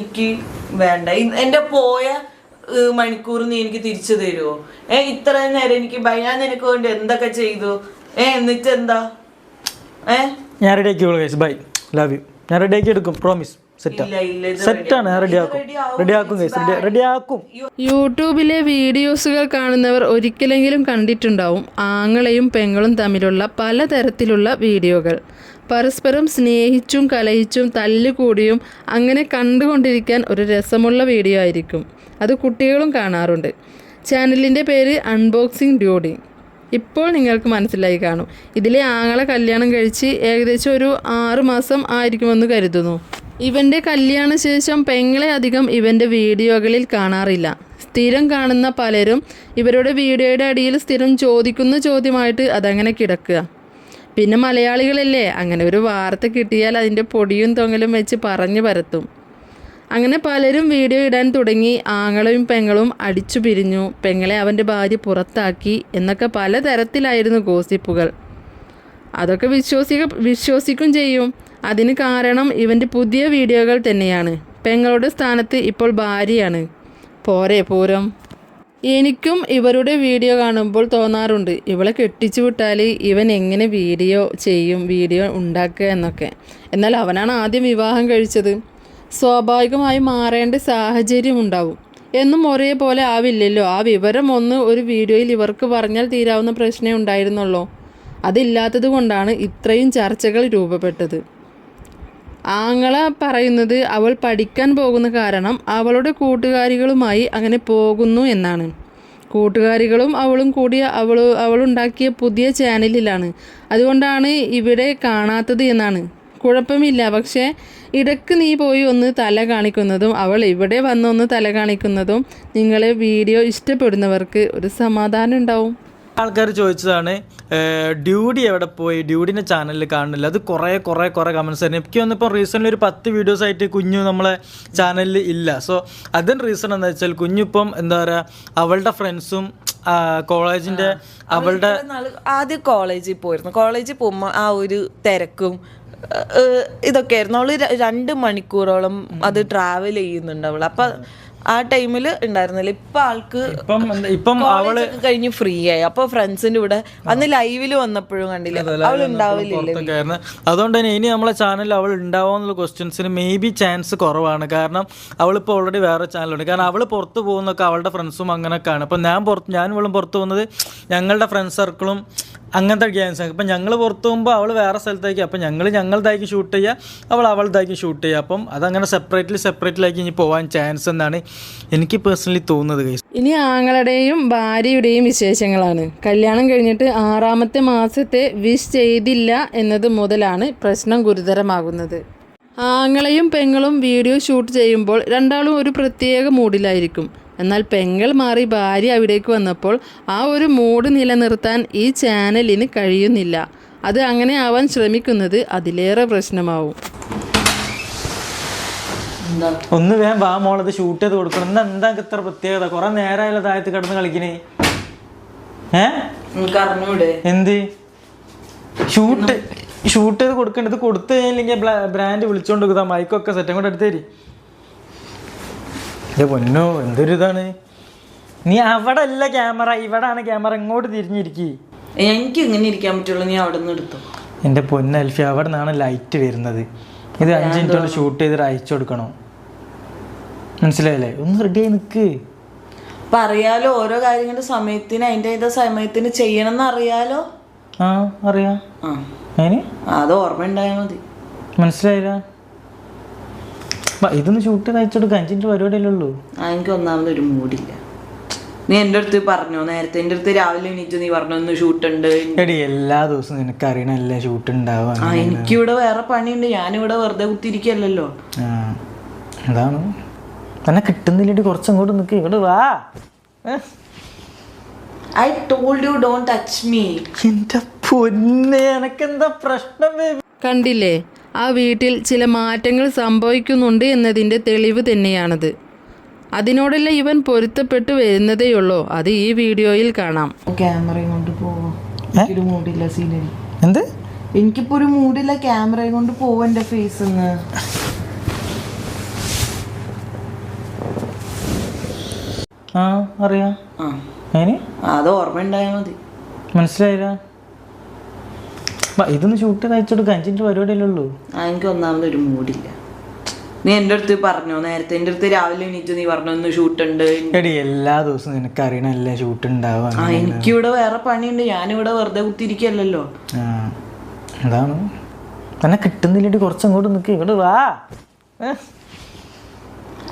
എനിക്ക് വേണ്ട. എന്റെ പോയ മണിക്കൂർ നീ എനിക്ക് തിരിച്ചു തരുമോ ഏ ഇത്ര നേരം എനിക്ക് ഞാൻ നിനക്ക് വേണ്ടി എന്തൊക്കെ ചെയ്തു? ഏ എന്നിട്ട് എന്താ ഏ? ഞാൻ റെഡിയാക്കി ബൈ ലവ് യു ഞാൻ റെഡി ആക്കി എടുക്കും. പ്രോമിസ് സെറ്റാണ് യൂട്യൂബിലെ വീഡിയോസുകൾ കാണുന്നവർ ഒരിക്കലെങ്കിലും കണ്ടിട്ടുണ്ടാവും ആങ്ങളെയും പെങ്ങളും തമ്മിലുള്ള പലതരത്തിലുള്ള വീഡിയോകൾ. പരസ്പരം സ്നേഹിച്ചും കലഹിച്ചും തല്ലുകൂടിയും അങ്ങനെ കണ്ടുകൊണ്ടിരിക്കാൻ ഒരു രസമുള്ള വീഡിയോ ആയിരിക്കും. അത് കുട്ടികളും കാണാറുണ്ട്. ചാനലിന്റെ പേര് അൺബോക്സിംഗ് ഡ്യൂഡി ഇപ്പോൾ നിങ്ങൾക്ക് മനസ്സിലായി കാണും. ഇതിലെ ആങ്ങളെ കല്യാണം കഴിച്ച് ഏകദേശം ഒരു ആറ് മാസം ആയിരിക്കുമെന്ന് കരുതുന്നു. ഇവന്റെ കല്യാണ ശേഷം പെങ്ങളെ അധികം ഇവന്റെ വീഡിയോകളിൽ കാണാറില്ല. സ്ഥിരം കാണുന്ന പലരും ഇവരുടെ വീഡിയോയുടെ അടിയിൽ സ്ഥിരം ചോദിക്കുന്ന ചോദ്യമായിട്ട് അതങ്ങനെ കിടക്കുക. പിന്നെ മലയാളികളല്ലേ അങ്ങനെ ഒരു വാർത്ത കിട്ടിയാൽ അതിന്റെ പൊടിയും തൊങ്ങലും വെച്ച് പറഞ്ഞു പരത്തും. അങ്ങനെ പലരും വീഡിയോ ഇടാൻ തുടങ്ങി ആങ്ങളും പെങ്ങളും അടിച്ചു പിരിഞ്ഞു പെങ്ങളെ അവന്റെ ഭാര്യ പുറത്താക്കി എന്നൊക്കെ പലതരത്തിലായിരുന്നു ഗോസിപ്പുകൾ. അതൊക്കെ വിശ്വസിക്ക വിശ്വസിക്കും ചെയ്യും. അതിന് കാരണം ഇവന്റെ പുതിയ വീഡിയോകൾ തന്നെയാണ്. പെങ്ങളുടെ സ്ഥാനത്ത് ഇപ്പോൾ ഭാര്യയാണ്. പോരെ പൂരം. എനിക്കും ഇവരുടെ വീഡിയോ കാണുമ്പോൾ തോന്നാറുണ്ട്. ഇവളെ കെട്ടിച്ചു വിട്ടാൽ ഇവൻ എങ്ങനെ വീഡിയോ ചെയ്യും വീഡിയോ ഉണ്ടാക്കുക എന്നൊക്കെ. എന്നാൽ അവനാണ് ആദ്യം വിവാഹം കഴിച്ചത്. സ്വാഭാവികമായി മാറേണ്ട സാഹചര്യം ഉണ്ടാവും. എന്നും ഒരേപോലെ ആവില്ലല്ലോ. ആ വിവരം ഒന്ന് ഒരു വീഡിയോയിൽ ഇവർക്ക് പറഞ്ഞാൽ തീരാവുന്ന പ്രശ്നമേ ഉണ്ടായിരുന്നുള്ളൂ. അതില്ലാത്തത് കൊണ്ടാണ് ഇത്രയും ചർച്ചകൾ രൂപപ്പെട്ടത്. ആങ്ങള പറയുന്നത് അവൾ പഠിക്കാൻ പോകുന്ന കാരണം അവളുടെ കൂട്ടുകാരികളുമായി അങ്ങനെ പോകുന്നു എന്നാണ്. കൂട്ടുകാരികളും അവളും കൂടിയ അവൾ അവളുണ്ടാക്കിയ പുതിയ ചാനലിലാണ്. അതുകൊണ്ടാണ് ഇവിടെ കാണാത്തത് എന്നാണ്. കുഴപ്പമില്ല പക്ഷേ ഇടയ്ക്ക് നീ പോയി ഒന്ന് തല കാണിക്കുന്നതും അവൾ ഇവിടെ വന്നൊന്ന് തല കാണിക്കുന്നതും നിങ്ങളെ വീഡിയോ ഇഷ്ടപ്പെടുന്നവർക്ക് ഒരു സമാധാനം ഉണ്ടാവും. ആൾക്കാർ ചോദിച്ചതാണ് ഡ്യൂഡി എവിടെ പോയി? ഡ്യൂഡിന്റെ ചാനലിൽ കാണുന്നില്ല. അത് കുറേ കുറേ കുറേ കമൻസ് ആയിരുന്നു എനിക്ക് വന്നിപ്പോൾ റീസെന്റ് ഒരു പത്ത് വീഡിയോസ് ആയിട്ട് കുഞ്ഞു നമ്മളെ ചാനലിൽ ഇല്ല. സോ അതിന് റീസൺ എന്താ വെച്ചാൽ കുഞ്ഞു ഇപ്പം എന്താ പറയുക അവളുടെ ഫ്രണ്ട്സും കോളേജിന്റെ അവളുടെ ആദ്യം കോളേജിൽ പോയിരുന്നു. കോളേജിൽ പോകുമ്പോൾ ആ ഒരു തിരക്കും ഇതൊക്കെ ആയിരുന്നു. അവൾ രണ്ട് മണിക്കൂറോളം അത് ട്രാവൽ ചെയ്യുന്നുണ്ട് അവൾ അപ്പൊ ആ ടൈമിൽ ഉണ്ടായിരുന്നില്ല. ഇപ്പൊ ആൾക്ക് ഇപ്പം അവൾ കഴിഞ്ഞ് ഫ്രീ ആയി. അപ്പൊ ഫ്രണ്ട്സിന്റെ കൂടെ അന്ന് ലൈവിൽ വന്നപ്പോഴും കണ്ടില്ല. അവൾ ഉണ്ടാവില്ല അതുകൊണ്ട് തന്നെ ഇനി നമ്മളെ ചാനലിൽ അവൾ ഉണ്ടാവുക എന്നുള്ള ക്വസ്റ്റ്യൻസിന് മേ ബി ചാൻസ് കുറവാണ്. കാരണം അവളിപ്പോൾ ഓൾറെഡി വേറെ ചാനലുണ്ട് കാരണം അവൾ പുറത്ത് പോകുന്നൊക്കെ അവളുടെ ഫ്രണ്ട്സും അങ്ങനെയൊക്കെയാണ് അപ്പം ഞാൻ പുറത്ത് ഞാൻ ഇവളും പുറത്ത് പോകുന്നത് ഞങ്ങളുടെ ഫ്രണ്ട് സർക്കിളും അങ്ങനത്തെ ഗെയിംസ് അപ്പം ഞങ്ങൾ പുറത്ത് പോകുമ്പോൾ അവൾ വേറെ സ്ഥലത്തേക്ക് അപ്പം ഞങ്ങൾ ഞങ്ങളതായിരിക്കും ഷൂട്ട് ചെയ്യുക അവൾ അവളുടേക്ക് ഷൂട്ട് ചെയ്യുക അപ്പം അതങ്ങനെ സെപ്പറേറ്റ്ലി സെപ്പറേറ്റിലേക്ക് ഇനി പോകാൻ ചാൻസ് എന്നാണ് എനിക്ക് പേഴ്സണലി തോന്നുന്നത് ഇനി ആങ്ങളുടെയും ഭാര്യയുടെയും വിശേഷങ്ങളാണ്. കല്യാണം കഴിഞ്ഞിട്ട് ആറാമത്തെ മാസത്തെ വിഷ് ചെയ്തില്ല എന്നത് മുതലാണ് പ്രശ്നം ഗുരുതരമാകുന്നത്. ആങ്ങളെയും പെങ്ങളും വീഡിയോ ഷൂട്ട് ചെയ്യുമ്പോൾ രണ്ടാളും ഒരു പ്രത്യേക മൂഡിലായിരിക്കും എന്നാൽ പെങ്ങൾ മാറി ഭാര്യ അവിടേക്ക് വന്നപ്പോൾ ആ ഒരു മൂഡ് നിലനിർത്താൻ ഈ ചാനലിന് കഴിയുന്നില്ല. അത് അങ്ങനെ ആവാൻ ശ്രമിക്കുന്നത് അതിലേറെ പ്രശ്നമാവും. ഒന്ന് വേഗം വാ മോളത് ഷൂട്ട് ചെയ്ത് കൊടുക്കണം. എന്താ എന്താ ഇത്ര പ്രത്യേകത? കുറെ നേരമായാലും താഴത്ത് കിടന്ന് കളിക്കണേ. ഏ? എന്ത്? ഷൂട്ട് ഷൂട്ട് ചെയ്ത് കൊടുക്കേണ്ടത് കൊടുത്തു കഴിഞ്ഞില്ലെങ്കിൽ ബ്രാൻഡ് വിളിച്ചോണ്ട് മൈക്കൊക്കെ സെറ്റും കൂടെ എടുത്തേരി ഇത് പൊന്നോ എന്തൊരു ഇതാണ്? നീ അവിടെ അല്ല ക്യാമറ ഇവിടാണ് ക്യാമറ ഇങ്ങോട്ട് തിരിഞ്ഞിരിക്കി. എനിക്ക് ഇങ്ങനെ ഇരിക്കാൻ പറ്റുള്ളൂ? നീ അവിടെ നിന്ന് എടുത്തു. എന്റെ പൊന്ന് അൽഫി അവിടെ നിന്നാണ് ലൈറ്റ് വരുന്നത്. ഇത് അഞ്ച് മിനിറ്റോളം ഷൂട്ട് ചെയ്തിട്ട് അയച്ചു കൊടുക്കണം. മനസ്സിലായില്ലേ? ഒന്ന് റെഡി ആയി നിൽക്ക് പറയാലോ ഓരോ കാര്യങ്ങളുടെ സമയത്തിന് അതിന്റെ ഇത് സമയത്തിന് ചെയ്യണം എന്ന് അറിയാലോ? ആ അറിയാം. ആ. അതിന്? അത് ഓർമ്മ ഉണ്ടായാൽ മതി. മനസ്സിലായില്ല? ഇതൊന്ന് ഷൂട്ട് ചെയ്ത് അഞ്ചിന്റെ അഞ്ചിന്റെ പരിപാടിയല്ലേ എനിക്ക് ഒന്നാമത് ഒരു മൂടില്ല. നീ എന്റെ അടുത്ത് പറഞ്ഞോ? നേരത്തെ എന്റെ അടുത്ത് രാവിലെ എണീറ്റ് നീ പറഞ്ഞു ഒന്ന് ഷൂട്ട് ഉണ്ട്. എടി എല്ലാ ദിവസവും നിനക്ക് അറിയണല്ലേ ഷൂട്ട് ഉണ്ടാവുക ആ എനിക്കിവിടെ വേറെ പണിയുണ്ട്. ഞാനിവിടെ വെറുതെ കുത്തിയിരിക്കല്ലോ അതാണ്. തന്നെ കിട്ടുന്നില്ലേ കുറച്ചങ്ങോട്ട് നിൽക്ക് ഇവിടെ വാ? I told you don't touch me എന്റെ പൊന്നെ എനക്കെന്താ പ്രശ്നം കണ്ടില്ലേ? ആ വീട്ടിൽ ചില മാറ്റങ്ങൾ സംഭവിക്കുന്നുണ്ട് എന്നതിന്റെ തെളിവ് തന്നെയാണത്. അതിനോടല്ല ഇവൻ പൊരുത്തപ്പെട്ട് വരുന്നതേയുള്ളൂ. അത് ഈ വീഡിയോയിൽ കാണാം. ക്യാമറയും കൊണ്ട് പോവോ. എനിക്കൊരു മൂടില്ല സീനറി എന്ത്? എനിക്കിപ്പോ ഒരു മൂടില്ല ക്യാമറയും കൊണ്ട് പോവോ എന്റെ ഫേസ് ആ അറിയാം. അത് ഓർമ്മ ഉണ്ടായാൽ മതി. മനസ്സിലായില്ല? ഇതൊന്ന് ഷൂട്ട് അയച്ചെടുക്കാം അഞ്ചിന്റെ പരിപാടിയല്ലേ ഉള്ളൂ. ആ എനിക്ക് ഒന്നാമത് ഒരു മൂടില്ല. നീ എന്റെ അടുത്ത് പറഞ്ഞു? നേരത്തെ എന്റെ അടുത്ത് രാവിലെ എണീറ്റ് നീ പറഞ്ഞു ഒന്ന് ഷൂട്ട് ഉണ്ട് എടി എല്ലാ ദിവസവും നിനക്ക് അറിയണല്ലേ ഷൂട്ട് ഉണ്ടാവും ആ എനിക്കിവിടെ വേറെ പണിയുണ്ട്. ഞാനിവിടെ വെറുതെ കുത്തിരിക്കല്ലോ അതാണ് അതാണ് കിട്ടുന്നില്ലേടി കുറച്ച് കുറച്ചങ്ങോട്ട് നിൽക്ക് ഇവിടെ വാ.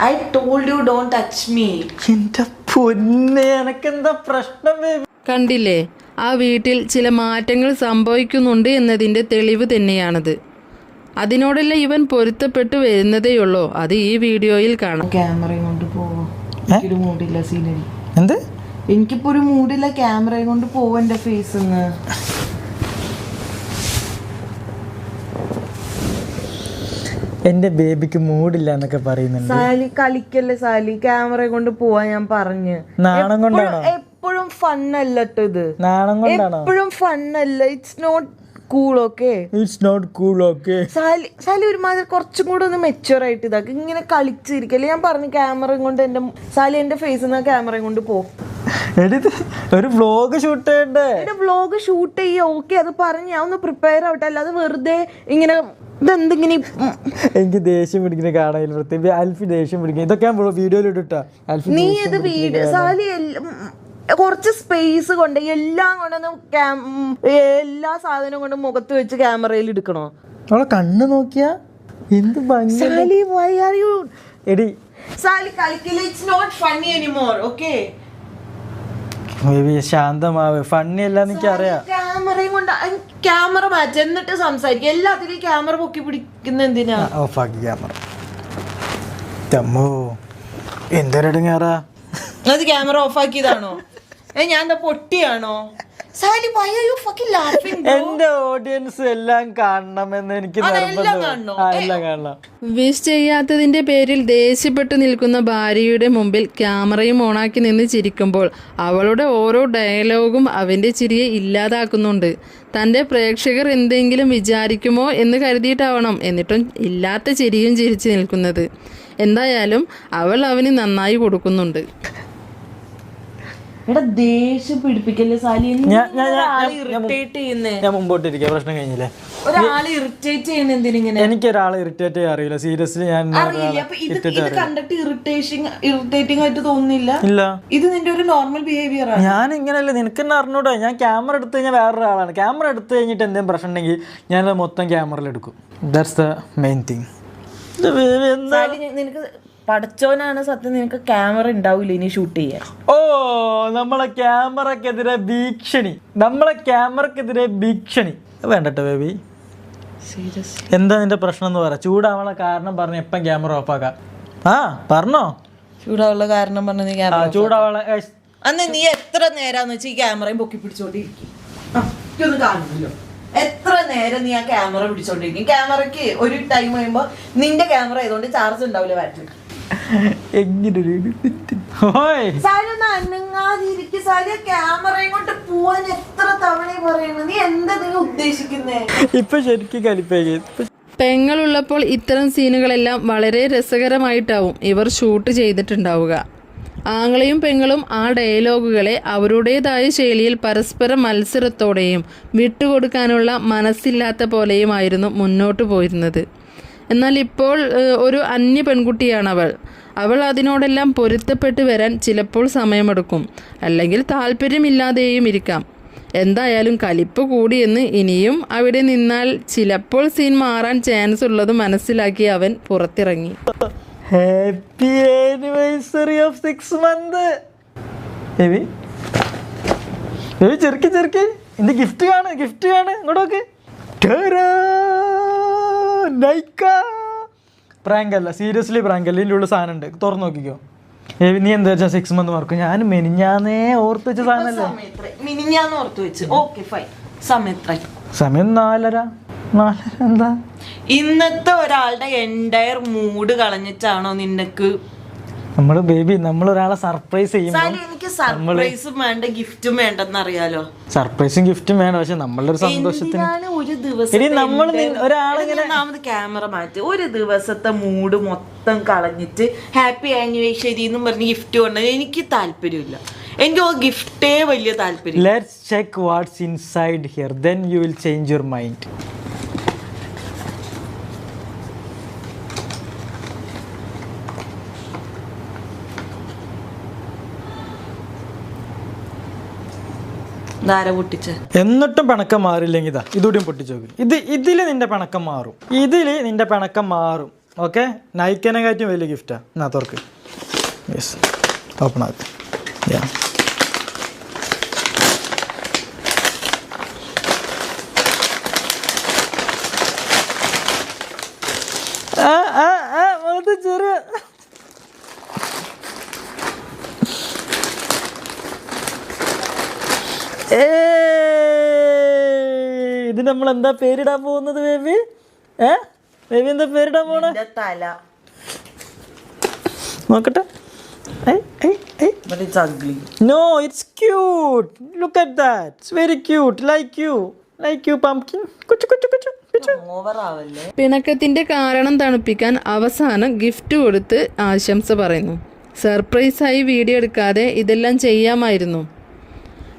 I told you don't touch me എന്റെ പൊന്നെ എനക്കെന്താ പ്രശ്നം? കണ്ടില്ലേ? ആ വീട്ടിൽ ചില മാറ്റങ്ങൾ സംഭവിക്കുന്നുണ്ട് എന്നതിന്റെ തെളിവ് തന്നെയാണത്. അതിനോടല്ല ഇവൻ പൊരുത്തപ്പെട്ടു വരുന്നതേയുള്ളൂ. അത് ഈ വീഡിയോയിൽ കാണാം. ക്യാമറയും കൊണ്ട് പോവാം. എനിക്കൊരു സീനറി എന്ത്? എനിക്കിപ്പോ ഒരു മൂടില്ല ക്യാമറയും കൊണ്ട് പോവാ എന്റെ ഫേസ് എന്റെ ബേബിക്ക് മൂടില്ല എന്നൊക്കെ പറയുന്നുണ്ട്. സാലി കളിക്കല്ലേ സാലി? ക്യാമറ കൊണ്ട് പോവാ ഞാൻ പറഞ്ഞു. നാണം കൊണ്ടാണോ? എപ്പോഴും ഫൺ അല്ലട്ടോ ഇത്. നാണം കൊണ്ടാണോ എപ്പോഴും ഫണ്ണല്ല. It's not cool okay it's not cool okay Sally Sally ഒരുമാതിരി കുറച്ചും കൂടെ ഒന്ന് മെച്ചുവർ ആയിട്ട് ഇതാക്കി. ഇങ്ങനെ കളിച്ചിരിക്കല്ലേ? ഞാൻ പറഞ്ഞു ക്യാമറയും കൊണ്ട് എന്റെ സാലി എന്റെ ഫേസിൽ നിന്ന് ക്യാമറയും കൊണ്ട് പോ. ഒരു വ്ലോഗ് ഷൂട്ട് ചെയ്യണ്ടേ? എന്റെ വ്ലോഗ് ഷൂട്ട് ചെയ്യ ഓക്കെ അത് പറഞ്ഞ് ഞാൻ ഒന്ന് പ്രിപ്പയർ ആവട്ടെ. അല്ലാതെ വെറുതെ ഇങ്ങനെ ഇതെന്തിങ്ങനെ. എനിക്ക് ദേഷ്യം പിടിക്കുന്ന കാണാൻ പ്രത്യേകിച്ച് അൽഫി ദേഷ്യം പിടിക്കുന്നത് ഇതൊക്കെ ഞാൻ വീഡിയോയിൽ ഇട്ടിട്ടാ. അൽഫി നീ ഇത് വീഡിയോ സാലി എല്ല- കുറച്ച് സ്പേസ് കൊണ്ട് എല്ലാം കൊണ്ടൊന്ന് ക്യാം- എല്ലാ സാധനവും കൊണ്ട് മുഖത്ത് വെച്ച് ക്യാമറയിൽ എടുക്കണോ അവളെ കണ്ണ് നോക്കിയാ എന്ത് ഭംഗി സാലി വൈ ആർ യു എടി. സാലി കളിക്കില്ല it's not funny anymore okay baby ശാന്തമാവ്. Funny അല്ല എനിക്ക് അറിയാം. ക്യാമറയും കൊണ്ട് ക്യാമറ മാറ്റി എന്നിട്ട് സംസാരിക്കും. എല്ലാത്തിലും ക്യാമറ പൊക്കി പിടിക്കുന്ന എന്തിനാ? ഓഫാക്കി ക്യാമറ തമ്മോ എന്തൊരടുങ്ങാറാ? അത് ക്യാമറ ഓഫ് ആക്കിയതാണോ? ഏ ഞാൻ എന്താ പൊട്ടിയാണോ? Sally why are you fucking laughing എന്റെ ഓഡിയൻസ് കാണണമെന്ന് എനിക്ക് എല്ലാം കാണണം? വിഷ് ചെയ്യാത്തതിന്റെ പേരിൽ ദേഷ്യപ്പെട്ടു നിൽക്കുന്ന ഭാര്യയുടെ മുമ്പിൽ ക്യാമറയും ഓണാക്കി നിന്ന് ചിരിക്കുമ്പോൾ അവളുടെ ഓരോ ഡയലോഗും അവന്റെ ചിരിയെ ഇല്ലാതാക്കുന്നുണ്ട്. തന്റെ പ്രേക്ഷകർ എന്തെങ്കിലും വിചാരിക്കുമോ എന്ന് കരുതിയിട്ടാവണം എന്നിട്ടും ഇല്ലാത്ത ചിരിയും ചിരിച്ചു നിൽക്കുന്നത്. എന്തായാലും അവൾ അവന് നന്നായി കൊടുക്കുന്നുണ്ട്. എടാ ദേഷ്യം പിടിപ്പിക്കല്ലേ സാലി? ഞാൻ- ഒരാളെ ഞാൻ മുമ്പോട്ടിരിക്കുക പ്രശ്നം കഴിഞ്ഞില്ലേ? ഒരാളെ ഇറിറ്റേറ്റ് ചെയ്യുന്ന എന്തിനിങ്ങനെ എനിക്കൊരാളെ ഇറിറ്റേറ്റ് ചെയ്യാൻ അറിയില്ല. സീരിയസ്ലി ഞാൻ അറിയില്ല. അപ്പൊ ഇത് ഇത് കണ്ടിട്ട് ഇറിറ്റേഷൻ ഇറിറ്റേറ്റിംഗ് ആയിട്ട് തോന്നുന്നില്ല. ഇല്ല. ഇത് നിന്റെ ഒരു നോർമൽ ബിഹേവിയർ ആണ്. ഞാൻ ഇങ്ങനെയല്ല നിനക്ക് തന്നെ അറിഞ്ഞൂടെ. ഞാൻ ക്യാമറ എടുത്തു കഴിഞ്ഞാൽ വേറൊരാളാണ്. ക്യാമറ എടുത്തു കഴിഞ്ഞിട്ട് എന്തെങ്കിലും പ്രശ്നം ഉണ്ടെങ്കിൽ ഞാനത് മൊത്തം ക്യാമറയിൽ എടുക്കും. ദാറ്റ്സ് ദ മെയിൻ തിങ് നിനക്ക് പഠിച്ചവനാണ് സത്യം നിനക്ക് ക്യാമറ ഉണ്ടാവില്ല ഇനി ഷൂട്ട് ചെയ്യാൻ? ഓ നമ്മളെ ക്യാമറക്കെതിരെ ഭീക്ഷണി. നമ്മളെ ക്യാമറക്കെതിരെ ഭീക്ഷണി. വേണ്ടട്ടോ ബേബി. എന്താ നിന്റെ പ്രശ്നം എന്ന് പറ. ചൂടാവാനുള്ള കാരണം പറഞ്ഞ് എപ്പം ക്യാമറ ഓഫ് ആക്കാം. ആ പറഞ്ഞോ? ചൂടാവുള്ള കാരണം പറഞ്ഞ നീ ക്യാമറ ചൂടാവുള്ള അന്ന് നീ എത്ര നേരാന്ന് വെച്ചാൽ ഈ ക്യാമറയും പൊക്കി പിടിച്ചോണ്ടിരിക്കും. ഒന്നും കാണുന്നില്ലോ എത്ര നേരം നീ ആ ക്യാമറ പിടിച്ചോണ്ടിരിക്കും? ക്യാമറയ്ക്ക് ഒരു ടൈം കഴിയുമ്പോ നിന്റെ ക്യാമറ ആയതുകൊണ്ട് ചാർജ് ഉണ്ടാവില്ല ബാറ്ററി എങ്ങനൊരു ഇപ്പൊ ശരിക്കും പെങ്ങളുള്ളപ്പോൾ ഇത്തരം സീനുകളെല്ലാം വളരെ രസകരമായിട്ടാവും ഇവർ ഷൂട്ട് ചെയ്തിട്ടുണ്ടാവുക. ആങ്ങളെയും പെങ്ങളും ആ ഡയലോഗുകളെ അവരുടേതായ ശൈലിയിൽ പരസ്പര മത്സരത്തോടെയും വിട്ടുകൊടുക്കാനുള്ള മനസ്സില്ലാത്ത പോലെയുമായിരുന്നു മുന്നോട്ടു പോയിരുന്നത്. എന്നാൽ ഇപ്പോൾ ഒരു അന്യ പെൺകുട്ടിയാണ് അവൾ അവൾ അതിനോടെല്ലാം പൊരുത്തപ്പെട്ട് വരാൻ ചിലപ്പോൾ സമയമെടുക്കും. അല്ലെങ്കിൽ താല്പര്യമില്ലാതെയും ഇരിക്കാം. എന്തായാലും കലിപ്പ് കൂടിയെന്ന് ഇനിയും അവിടെ നിന്നാൽ ചിലപ്പോൾ സീൻ മാറാൻ ചാൻസ് ഉള്ളത് മനസ്സിലാക്കി അവൻ പുറത്തിറങ്ങി. Happy anniversary of six month ചെറുക്കി ചെറുക്കി. എന്റെ ഗിഫ്റ്റ് കാണ് ഗിഫ്റ്റ് കാണ്. ഇങ്ങോട്ട് നോക്ക്. പ്രാങ്ക് അല്ല സീരിയസ്ലി പ്രാങ്ക് അല്ല. ഇതിലുള്ള സാധനം ഉണ്ട്. തുറന്നു നോക്കിക്കോ. നീ എന്താ വെച്ചാൽ സിക്സ് മന്ത് മാർക്ക് ഞാൻ മെനിഞ്ഞാന്നേ ഓർത്ത് വെച്ച സാധനമല്ലേ വെച്ച്. സമയം നാലര. നാലര എന്താ? ഇന്നത്തെ ഒരാളുടെ എന്റയർ മൂഡ് കളഞ്ഞിട്ടാണോ നിനക്ക് നമ്മൾ ബേബി നമ്മൾ ഒരാളെ സർപ്രൈസ് ചെയ്യുമ്പോൾ സാലി എനിക്ക് സർപ്രൈസും വേണ്ട ഗിഫ്റ്റും വേണ്ടെന്ന് അറിയാലോ സർപ്രൈസും ഗിഫ്റ്റും വേണം പക്ഷെ നമ്മളുടെ ഒരു സന്തോഷത്തിന് എന്തിനാണ് ഒരു ദിവസം എടി നമ്മൾ ഒരാളിങ്ങനെ ഒന്നാമത് ക്യാമറ മാറ്റി. ഒരു ദിവസത്തെ മൂഡ് മൊത്തം കളഞ്ഞിട്ട് ഹാപ്പി ആനിവേഴ്സറി എന്നും പറഞ്ഞ് ഗിഫ്റ്റ് കൊണ്ട് എനിക്ക് താല്പര്യമില്ല. എനിക്ക് ആ ഗിഫ്റ്റേ വലിയ താല്പര്യം let's check what's inside here then you will change your mind എന്നിട്ടും പിണക്കം മാറില്ലെങ്കിൽ ഇതാ പൊട്ടിച്ചു നോക്കി. ഇത് ഇതിൽ നിന്റെ പിണക്കം മാറും. ഇതിൽ നിന്റെ പിണക്കം മാറും. ഓക്കെ? നയിക്കനെ കാറ്റും വലിയ ഗിഫ്റ്റാ തുറക്ക്. യെസ് ഓപ്പൺ ആക്കി. യാ ആ ആ ആ അത് ചെറിയ ഏയ്! ഇത് നമ്മൾ എന്താ പേരിടാൻ പോകുന്നത് ബേബി? ഏ? ബേബി എന്താ പേരിടാൻ പോണേ? തല. നോക്കട്ടെ. but it's ugly. No it's cute look at that it's very cute like you like you pumpkin കുച്ചു കുച്ചു കുച്ചു കുച്ചു. ഓവർ ആവല്ലേ? പിണക്കത്തിന്റെ കാരണം തണുപ്പിക്കാൻ അവസാനം ഗിഫ്റ്റ് കൊടുത്ത് ആശംസ പറയുന്നു. സർപ്രൈസായി വീഡിയോ എടുക്കാതെ ഇതെല്ലാം ചെയ്യാമായിരുന്നു.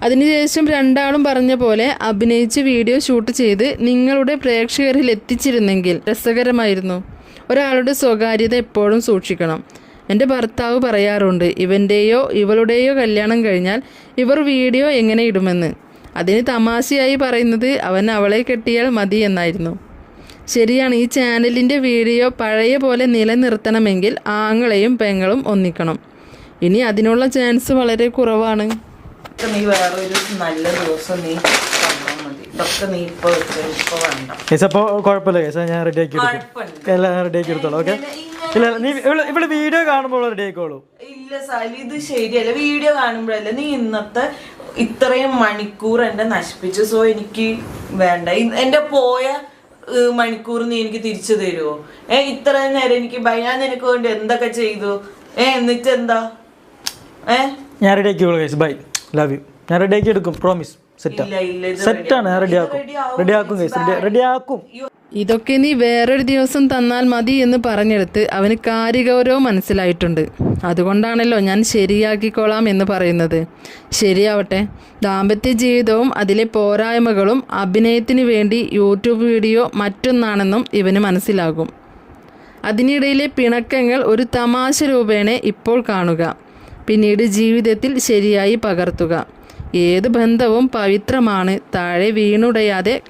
അതിനുശേഷം രണ്ടാളും പറഞ്ഞ പോലെ അഭിനയിച്ച് വീഡിയോ ഷൂട്ട് ചെയ്ത് നിങ്ങളുടെ പ്രേക്ഷകരിൽ എത്തിച്ചിരുന്നെങ്കിൽ രസകരമായിരുന്നു. ഒരാളുടെ സ്വകാര്യത എപ്പോഴും സൂക്ഷിക്കണം. എന്റെ ഭർത്താവ് പറയാറുണ്ട് ഇവന്റെയോ ഇവളുടെയോ കല്യാണം കഴിഞ്ഞാൽ ഇവർ വീഡിയോ എങ്ങനെ ഇടുമെന്ന്. അതിന് തമാശയായി പറയുന്നത് അവൻ അവളെ കെട്ടിയാൽ മതി എന്നായിരുന്നു. ശരിയാണ് ഈ ചാനലിന്റെ വീഡിയോ പഴയ പോലെ നിലനിർത്തണമെങ്കിൽ ആങ്ങളെയും പെങ്ങളും ഒന്നിക്കണം. ഇനി അതിനുള്ള ചാൻസ് വളരെ കുറവാണ്. ഇതൊക്കെ നീ വേറൊരു നല്ല ദിവസം നീ തന്നാ മതി. ഇതൊക്കെ നീ ഇപ്പൊ വെച്ചോ, ഇപ്പൊ വേണ്ട. കേസ് അപ്പോൾ കുഴപ്പമില്ല കേസ് ഞാൻ റെഡി ആക്കി എടുക്കും. റെഡി ആക്കി എടുത്തോളൂ ഓക്കെ? ഇല്ല നീ ഇവിടെ ഇവിടെ വീഡിയോ കാണുമ്പോൾ റെഡി ആയിക്കോളൂ. ഇല്ല സാലി ഇത് ശരിയല്ല. വീഡിയോ കാണുമ്പോഴല്ല നീ ഇന്നത്തെ ഇത്രയും മണിക്കൂർ എന്റെ നശിപ്പിച്ചു സോ എനിക്ക് വേണ്ട. എന്റെ പോയ മണിക്കൂർ നീ എനിക്ക് തിരിച്ചു തരുമോ ഏ ഇത്രയും നേരം എനിക്ക് ഞാൻ നിനക്ക് വേണ്ടി എന്തൊക്കെ ചെയ്തു? ഏ എന്നിട്ട് എന്താ? ഏ? ഞാൻ റെഡി ആക്കിക്കോളൂ കേസ് ബൈ ലവ് യു ഞാൻ റെഡി ആക്കി എടുക്കും പ്രോമിസ് സെറ്റാ ഇല്ല ഇല്ല ഇത് സെറ്റാണ് ഞാൻ റെഡി ആക്കും. റെഡി ആക്കും കേസ് റെഡി ആക്കും. ഇതൊക്കെ നീ വേറൊരു ദിവസം തന്നാൽ മതി എന്ന് പറഞ്ഞെടുത്ത് അവന് കാര്യഗൗരവം മനസ്സിലായിട്ടുണ്ട്. അതുകൊണ്ടാണല്ലോ ഞാൻ ശരിയാക്കിക്കോളാം എന്ന് പറയുന്നത്. ശരിയാവട്ടെ. ദാമ്പത്യ ജീവിതവും അതിലെ പോരായ്മകളും അഭിനയത്തിന് വേണ്ടി യൂട്യൂബ് വീഡിയോ മറ്റൊന്നാണെന്നും ഇവന് മനസ്സിലാകും. അതിനിടയിലെ പിണക്കങ്ങൾ ഒരു തമാശ രൂപേണ ഇപ്പോൾ കാണുക. പിന്നീട് ജീവിതത്തിൽ ശരിയായി പകർത്തുക. ഏത് ബന്ധവും പവിത്രമാണ്. താഴെ വീണുടയാതെ